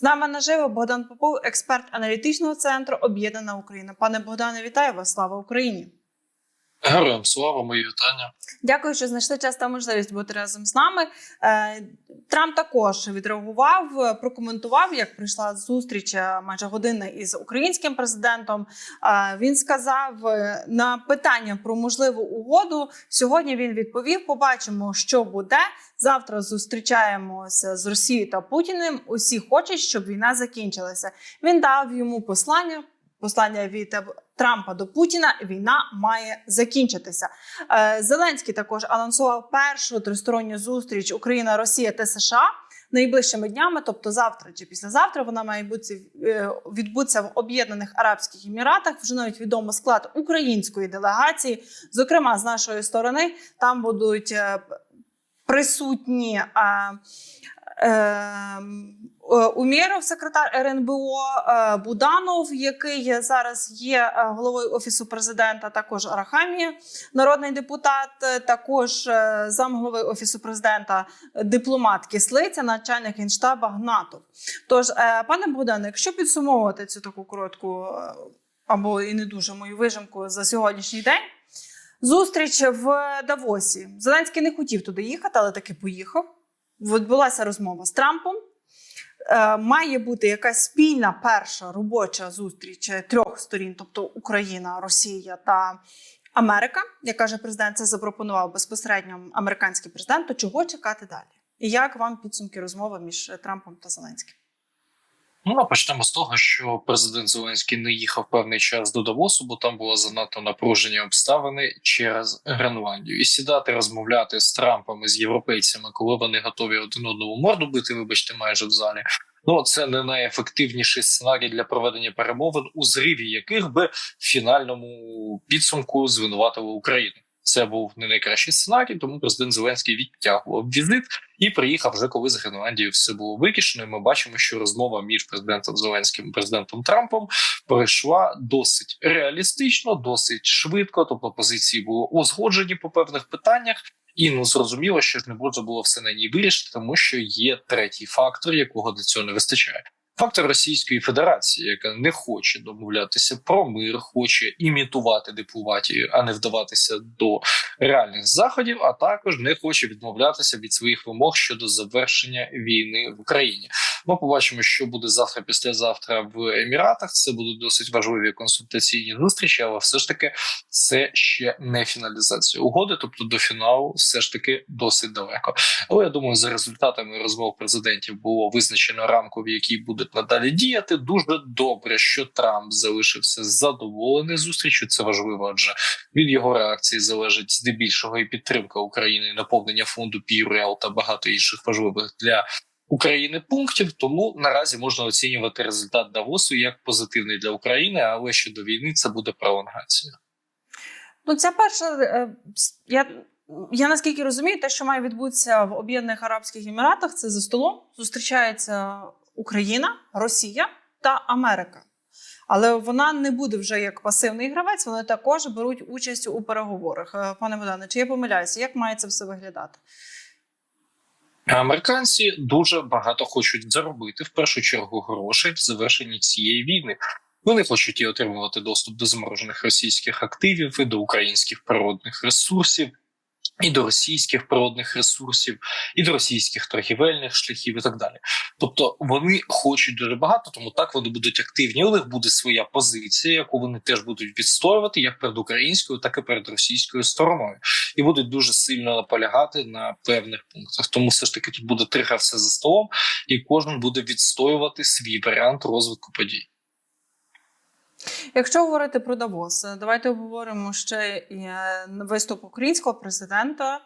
З нами наживо Богдан Попов, експерт аналітичного центру Об'єднана Україна. Пане Богдане, вітаю вас! Слава Україні! Героям слава, мої вітання. Дякую, що знайшли час та можливість бути разом з нами. Е, Трамп також відреагував, прокоментував, як прийшла зустріч е, майже годинна із українським президентом. Е, Він сказав на питання про можливу угоду. Сьогодні він відповів: побачимо, що буде. Завтра зустрічаємося з Росією та Путіним. Усі хочуть, щоб війна закінчилася. Він дав йому послання. Послання від е, Трампа до Путіна війна має закінчитися. Е, Зеленський також анонсував першу тристоронню зустріч Україна, Росія та США найближчими днями, тобто завтра чи післязавтра. Вона має бути е, відбутися в Об'єднаних Арабських Еміратах. Вже навіть відомо склад української делегації. Зокрема, з нашої сторони там будуть присутні. е, е, Умєров, секретар РНБО, е, Буданов, який зараз є е, головою офісу президента, також Арахамія, народний депутат, е, також е, замголови офісу президента, е, дипломат Кислиця, начальник генштаба Гнатов. Тож, е, пане Богдане, якщо підсумовувати цю таку коротку е, або і не дуже мою вижимку за сьогоднішній день. Зустріч в Давосі. Зеленський не хотів туди їхати, але таки поїхав. Відбулася розмова з Трампом. Е, Має бути якась спільна перша робоча зустріч трьох сторін, тобто Україна, Росія та Америка. Як каже президент, це запропонував безпосередньо американський президент. То чого чекати далі? І як вам підсумки розмови між Трампом та Зеленським? Ну, почнемо з того, що президент Зеленський не їхав певний час до Давосу, бо там було занадто напружені обставини через Гренландію. І сідати розмовляти з Трампом і з європейцями, коли вони готові один одному морду бити, вибачте, майже в залі. Ну, це не найефективніший сценарій для проведення перемовин, у зриві яких би в фінальному підсумку звинуватили Україну. Це був не найкращий сценарій, тому президент Зеленський відтягував візит і приїхав вже коли з Гренландією все було вирішено. І Ми бачимо, що розмова між президентом Зеленським і президентом Трампом пройшла досить реалістично, досить швидко. Тобто позиції були узгоджені по певних питаннях. І ну зрозуміло, що ж не можна було все на ній вирішити, тому що є третій фактор, якого для цього не вистачає. Фактор Російської Федерації, яка не хоче домовлятися про мир, хоче імітувати дипломатію, а не вдаватися до реальних заходів, а також не хоче відмовлятися від своїх вимог щодо завершення війни в Україні. Ми побачимо, що буде завтра, післязавтра в Еміратах. Це будуть досить важливі консультаційні зустрічі, але все ж таки це ще не фіналізація угоди, тобто до фіналу все ж таки досить далеко. Але я думаю, за результатами розмов президентів було визначено рамку, в якій будуть надалі діяти. Дуже добре, що Трамп залишився задоволений зустрічю. Це важливо, адже від його реакції залежить здебільшого і підтримка України, і наповнення фонду Пірел та багато інших важливих для. України пунктів, тому наразі можна оцінювати результат Давосу як позитивний для України, але щодо війни це буде пролонгація. Ну, ця перша е, я, я наскільки розумію, те, що має відбутися в Об'єднаних Арабських Еміратах, це за столом зустрічається Україна, Росія та Америка. Але вона не буде вже як пасивний гравець, вони також беруть участь у переговорах. Е, Пане Богдане, чи я помиляюся? Як має це все виглядати? Американці дуже багато хочуть заробити в першу чергу грошей в завершенні цієї війни. Вони хочуть і отримувати доступ до заморожених російських активів, і до українських природних ресурсів, і до російських природних ресурсів, і до російських торгівельних шляхів, і так далі. Тобто вони хочуть дуже багато, тому так вони будуть активні. У них буде своя позиція, яку вони теж будуть відстоювати як перед українською, так і перед російською стороною, і будуть дуже сильно наполягати на певних пунктах. Тому все ж таки тут буде три за столом, і кожен буде відстоювати свій варіант розвитку подій. Якщо говорити про Давос, давайте обговоримо ще і е, виступ українського президента,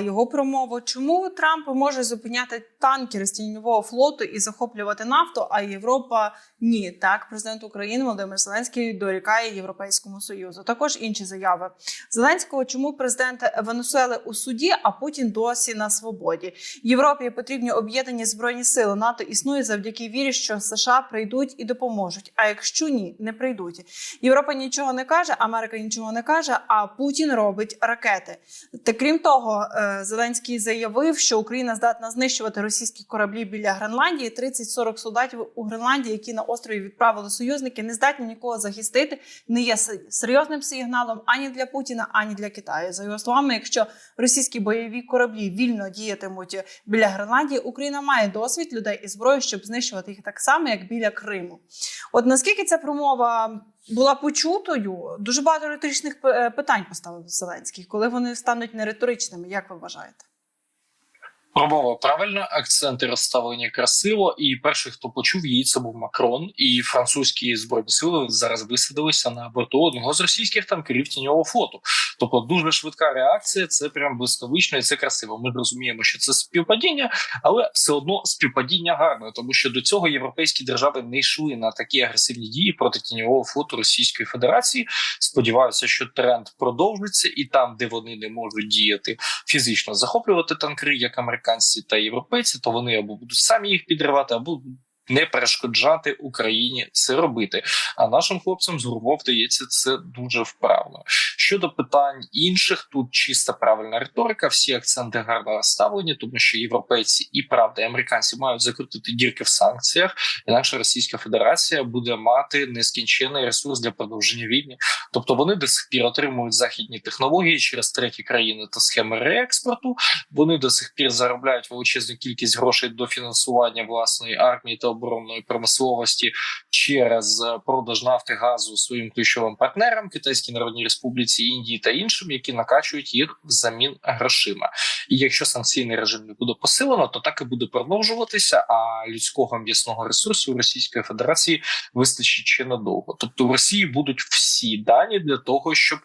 його промову. Чому Трамп може зупиняти танкери з тіньового флоту і захоплювати нафту, а Європа ні? Так, президент України Володимир Зеленський дорікає Європейському Союзу. Також інші заяви Зеленського. Чому президент Венесуели у суді, а Путін досі на свободі? Європі потрібні об'єднані збройні сили. НАТО існує завдяки вірі, що США прийдуть і допоможуть. А якщо ні, не прийдуть. Європа нічого не каже, Америка нічого не каже. А Путін робить ракети. Та крім того. Того, е, Зеленський заявив, що Україна здатна знищувати російські кораблі біля Гренландії. 30-40 солдатів у Гренландії, які на острові відправили союзники, не здатні нікого захистити. Не є серйозним сигналом ані для Путіна, ані для Китаю. За його словами, якщо російські бойові кораблі вільно діятимуть біля Гренландії, Україна має досвід людей і зброю, щоб знищувати їх так само, як біля Криму. От наскільки ця промова була почутою, дуже багато риторичних е, питань поставив Зеленський, коли вони стануть не риторичними, як ви вважаєте? Промова правильна, акценти розставлені красиво. І перший, хто почув її, це був Макрон. І французькі збройні сили зараз висадилися на борту одного з російських танкерів тіньового флоту. Тобто дуже швидка реакція. Це прям блискавично і це красиво. Ми розуміємо, що це співпадіння, але все одно співпадіння гарне, тому що до цього європейські держави не йшли на такі агресивні дії проти тіньового флоту Російської Федерації. Сподіваюся, що тренд продовжиться, і там, де вони не можуть діяти фізично захоплювати танкери, як американці та європейці, то вони або будуть самі їх підривати, або не перешкоджати Україні це робити. А нашим хлопцям з ГУРВО вдається це дуже вправно. Щодо питань інших, тут чиста правильна риторика. Всі акценти гарно розставлені, тому що європейці і правда, і американці мають закрутити дірки в санкціях. Інакше Російська Федерація буде мати нескінчений ресурс для продовження війни. Тобто вони до сих пір отримують західні технології через треті країни та схеми реекспорту. Вони до сих пір заробляють величезну кількість грошей до фінансування власної армії та оборонної промисловості через продаж нафти газу своїм ключовим партнерам Китайській Народній Республіці, Індії та іншим, які накачують їх взамін грошима. І якщо санкційний режим не буде посилено, то так і буде продовжуватися. А людського м'ясного ресурсу Російської Федерації вистачить ще надовго. Тобто в Росії будуть всі дані для того, щоб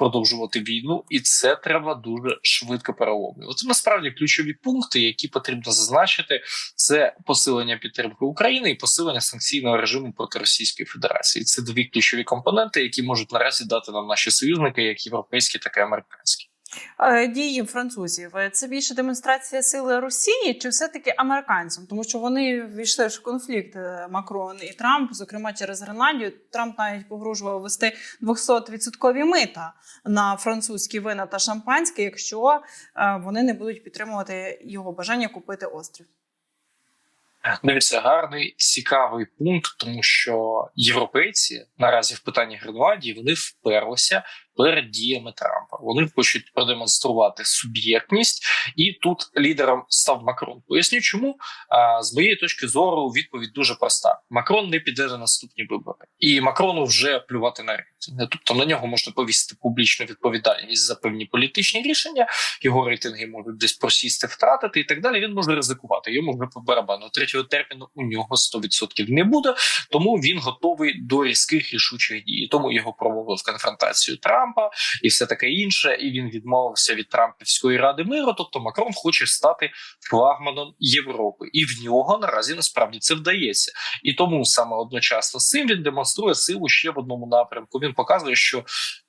продовжувати війну, і це треба дуже швидко переломлювати. Насправді ключові пункти, які потрібно зазначити, це посилення підтримки України і посилення санкційного режиму проти Російської Федерації. Це дві ключові компоненти, які можуть наразі дати нам наші союзники, як європейські, так і американські. Е, Дії французів е, це більше демонстрація сили Росії чи все-таки американцям? Тому що вони війшли в конфлікт е, Макрон і Трамп, зокрема через Гренландію. Трамп навіть погрожував ввести 200% мита на французькі вина та шампанське, якщо вони не будуть підтримувати його бажання купити острів. Дивіться, гарний цікавий пункт, тому що європейці наразі в питанні Гренландії вони вперлися перед діями Трампа. Вони хочуть продемонструвати суб'єктність, і тут лідером став Макрон. Поясню, чому з моєї точки зору відповідь дуже проста: Макрон не піде на наступні вибори, і Макрону вже плювати на рейтинги. Тобто на нього можна повісити публічну відповідальність за певні політичні рішення. Його рейтинги можуть десь просісти, втратити і так далі. Він може ризикувати. Йому вже по барабану. Третього терміну у нього 100% не буде, тому він готовий до різких рішучих дій. Тому його проводили в конфронтацію Трампа і все таке інше. І він відмовився від Трампівської ради миру. Тобто Макрон хоче стати флагманом Європи, і в нього наразі насправді це вдається. І тому саме одночасно з цим він демонструє силу ще в одному напрямку. Він показує, що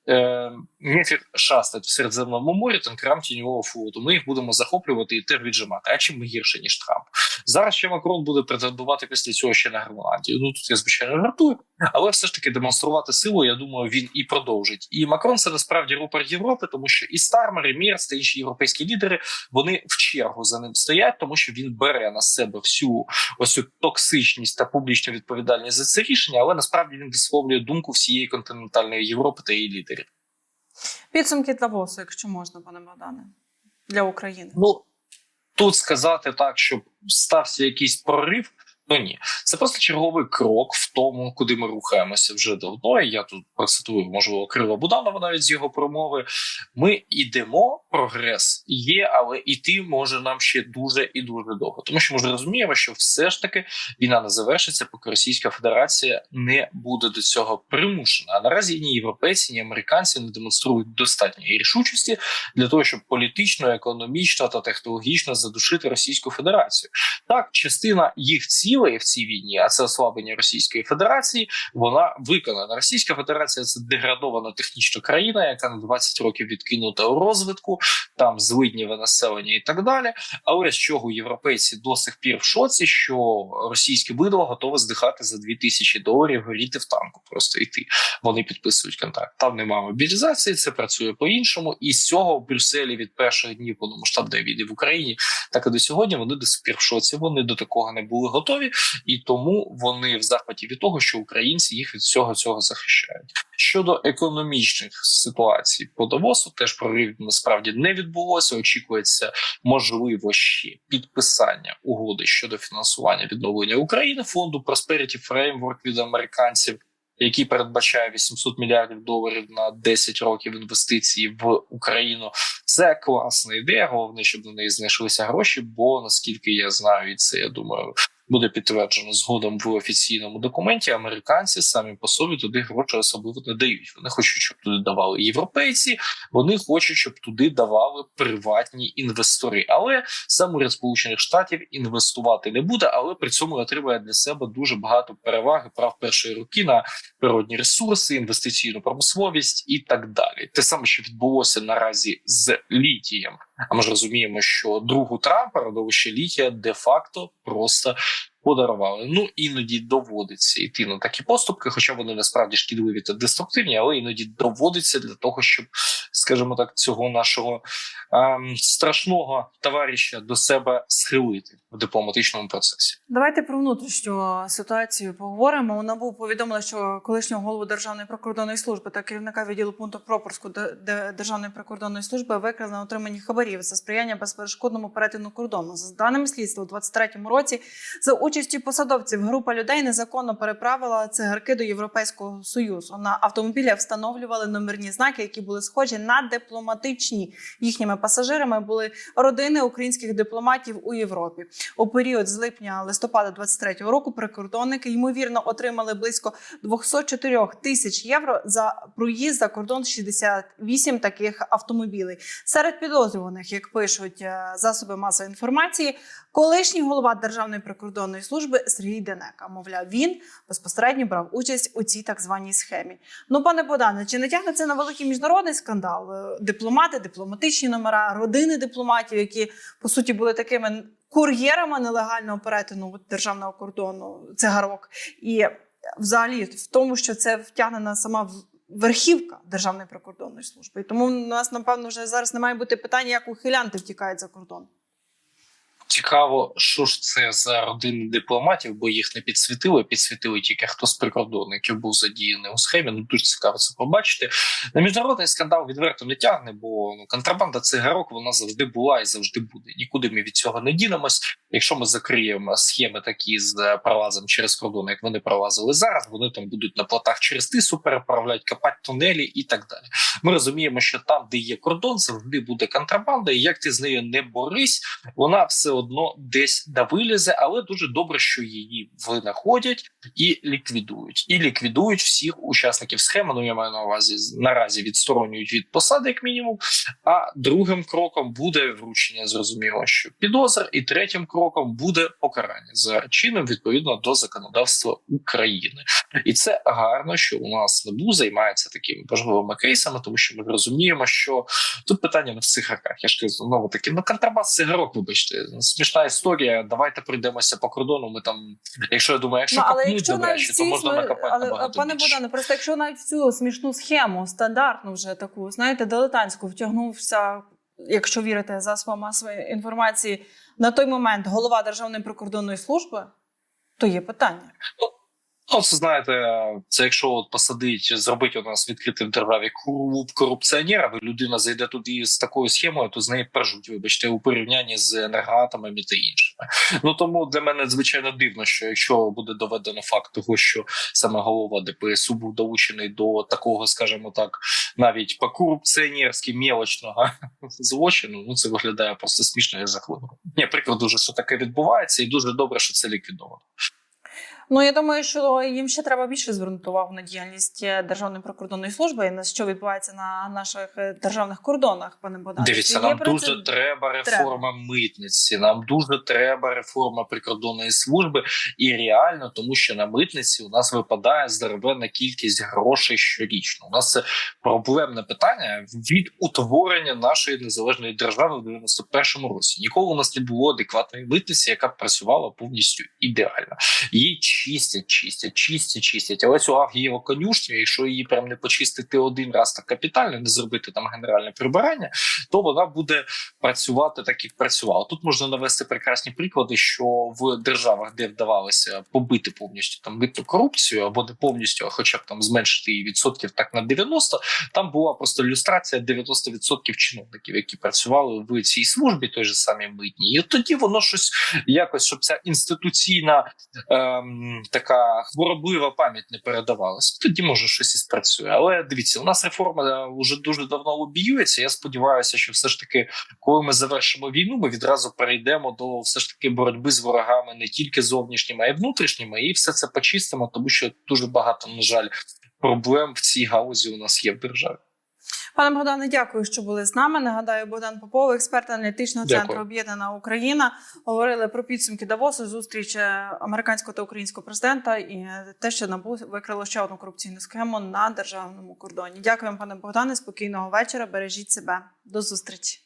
е, нефір шастать в Середземному морі танкерам тіньового флоту. Ми їх будемо захоплювати і теж віджимати. А чим ми гірше ніж Трамп? Зараз ще Макрон буде претендувати після цього ще на Гренландію. Ну тут я звичайно жартую, але все ж таки демонструвати силу. Я думаю, він і продовжить. І Макрон це насправді рупор Європи, тому що і Стармер, і Мірс та інші європейські лідери вони в чергу за ним стоять, тому що він бере на себе всю ось цю токсичність та публічну відповідальність за це рішення, але насправді він висловлює думку всієї континентальної Європи та її лідерів. Підсумки Давосу, якщо можна, пане Богдане, для України. Ну тут сказати так, щоб стався якийсь прорив. Ну ні, це просто черговий крок в тому, куди ми рухаємося вже давно. Я тут процитую, можливо, Крила Буданова навіть з його промови. Ми йдемо, прогрес є, але іти може нам ще дуже і дуже довго. Тому що ми ж розуміємо, що все ж таки війна не завершиться, поки Російська Федерація не буде до цього примушена. А наразі ні європейці, ні американці не демонструють достатньої рішучості для того, щоб політично, економічно та технологічно задушити Російську Федерацію. Так, частина їх цілей цілей в цій війні, а це ослаблення Російської Федерації. Вона виконана. Російська Федерація це деградована технічна країна, яка на 20 років відкинута у розвитку, там злиднєве населення і так далі. Але з чого європейці до сих пір в шоці, що російське бидло готове здихати за 2000 доларів, горіти в танку, просто йти. Вони підписують контракт. Там немає мобілізації, це працює по-іншому. І з цього в Брюсселі від перших днів повномасштабної війни в Україні, так і до сьогодні вони до сих пір в шоці. Вони до такого не були готові, і тому вони в захваті від того, що українці їх від всього цього захищають. Щодо економічних ситуацій по Давосу, теж прорив насправді не відбулося. Очікується можливо ще підписання угоди щодо фінансування відновлення України фонду Prosperity Framework від американців, який передбачає 800 мільярдів доларів на 10 років інвестицій в Україну. Це класна ідея. Головне, щоб на неї знайшлися гроші. Бо наскільки я знаю, і це я думаю. Буде підтверджено згодом в офіційному документі. Американці самі по собі туди гроші особливо не дають. Вони хочуть, щоб туди давали європейці. Вони хочуть, щоб туди давали приватні інвестори. Але сам уряд Сполучених Штатів інвестувати не буде, але при цьому отримує для себе дуже багато переваги прав першої руки на природні ресурси, інвестиційну промисловість і так далі. Те саме, що відбулося наразі з літієм. А ми ж розуміємо, що другу Трампа родовище літія де-факто просто подарували. Ну іноді доводиться йти на такі поступки, хоча вони насправді шкідливі та деструктивні, але іноді доводиться для того, щоб, скажімо так, цього нашого ем, страшного товариша до себе схилити в дипломатичному процесі. Давайте про внутрішню ситуацію поговоримо. У НАБУ повідомили, що колишнього голову Державної прикордонної служби та керівника відділу пункту пропуску Державної прикордонної служби викрили на отриманні хабарів за сприяння безперешкодному перетину кордону. За даними слідства, у 23-му році за участі посадовців група людей незаконно переправила цигарки до Європейського союзу. На автомобілях встановлювали номерні знаки, які були схожі на дипломатичні. Їхніми пасажирами були родини українських дипломатів у Європі. У період з липня листопада 23-го року прикордонники ймовірно отримали близько 204 тисяч євро за проїзд за кордон 68 таких автомобілей. Серед підозрюваних, як пишуть е, засоби масової інформації, колишній голова Державної прикордонної служби Сергій Денека. Мовляв, він безпосередньо брав участь у цій так званій схемі. Ну, пане Богдане, чи не тягне це на великий міжнародний скандал? Е, Дипломати, дипломатичні номера, родини дипломатів, які по суті були такими кур'єрами нелегального перетину державного кордону цигарок, і взагалі в тому, що це втягнена сама верхівка Державної прикордонної служби. І тому у нас, напевно, вже зараз не має бути питання, як ухилянти втікають за кордон. Цікаво, що ж це за родини дипломатів, бо їх не підсвітили. Підсвітили тільки хто з прикордонників був задіяний у схемі. Ну дуже цікаво це побачити. На міжнародний скандал відверто не тягне, бо ну контрабанда цигарок вона завжди була і завжди буде. Нікуди ми від цього не дінемось. Якщо ми закриємо схеми такі з е, пролазом через кордон, як вони пролазили зараз, вони там будуть на плотах через тису переправляти, копати тунелі і так далі. Ми розуміємо, що там, де є кордон, завжди буде контрабанда, і як ти з нею не борись, вона все одно десь да вилізе, але дуже добре, що її винаходять і ліквідують. І ліквідують всіх учасників схеми. Ну я маю на увазі наразі відсторонюють від посади, як мінімум. А другим кроком буде вручення, зрозуміло, що підозр, і третім кроком буде покарання за чином відповідно до законодавства України. І це гарно, що у нас НАБУ займається такими важливими кейсами, тому що ми розуміємо, що тут питання не в цигарках. Я ж кажу, знову таки, ну контрабас цигарок, вибачте, смішна історія. Давайте пройдемося по кордону. Ми там, якщо я думаю, якщо ну, але якщо добре, навіть то можна накопати але, набагато пане більше. Богдане, просто якщо навіть в цю смішну схему, стандартну вже таку, знаєте, дилетантську втягнувся, якщо вірити засобам масової інформації, на той момент голова Державної прикордонної служби, то є питання. Ну, це знаєте, це якщо от посадить, зробити у нас відкритим державі клуб корупціонера, людина зайде туди з такою схемою, то з неї пержуть, вибачте, у порівнянні з енергоатомами та іншими. Ну тому для мене звичайно дивно, що якщо буде доведено факт того, що саме голова ДПСУ був долучений до такого, скажімо так, навіть по корупціонерськи мелочного злочину, ну це виглядає просто смішно і жахливо. Ні, приклад дуже, що таке відбувається, і дуже добре, що це ліквідовано. Ну я думаю, що їм ще треба більше звернути увагу на діяльність е, Державної прикордонної служби і на що відбувається на наших е, державних кордонах, пане Богдане. Дивіться, нам дуже це- треба реформа митниці. Нам дуже треба реформа прикордонної служби, і реально, тому що на митниці у нас випадає здоровенна кількість грошей щорічно. У нас це проблемне питання від утворення нашої незалежної держави в 91-му році. Ніколи у нас не було адекватної митниці, яка б працювала повністю ідеально. Її чистять, чистять, чистять, чистять. Але цю Авгієву конюшню, якщо її прям не почистити один раз так капітально, не зробити там генеральне прибирання, то вона буде працювати так, як працювала. Тут можна навести прекрасні приклади, що в державах, де вдавалося побити повністю там митну корупцію, або не повністю, а хоча б там зменшити її відсотків так на 90, там була просто ілюстрація 90% чиновників, які працювали в цій службі, той же самій митній. І тоді воно щось якось, щоб ця інституційна ем, така хвороблива пам'ять не передавалася. Тоді може щось і спрацює. Але дивіться, у нас реформа вже дуже давно лобіюється. Я сподіваюся, що все ж таки, коли ми завершимо війну, ми відразу перейдемо до все ж таки боротьби з ворогами не тільки зовнішніми, а й внутрішніми, і все це почистимо, тому що дуже багато, на жаль, проблем в цій галузі у нас є в державі. Пане Богдане, дякую, що були з нами. Нагадаю, Богдан Попов, експерт аналітичного Дякую. центру Об'єднана Україна, говорили про підсумки Давосу, зустріч е, американського та українського президента і е, те, що НАБУ викрило ще одну корупційну схему на державному кордоні. Дякую вам, пане Богдане. Спокійного вечора. Бережіть себе. До зустрічі.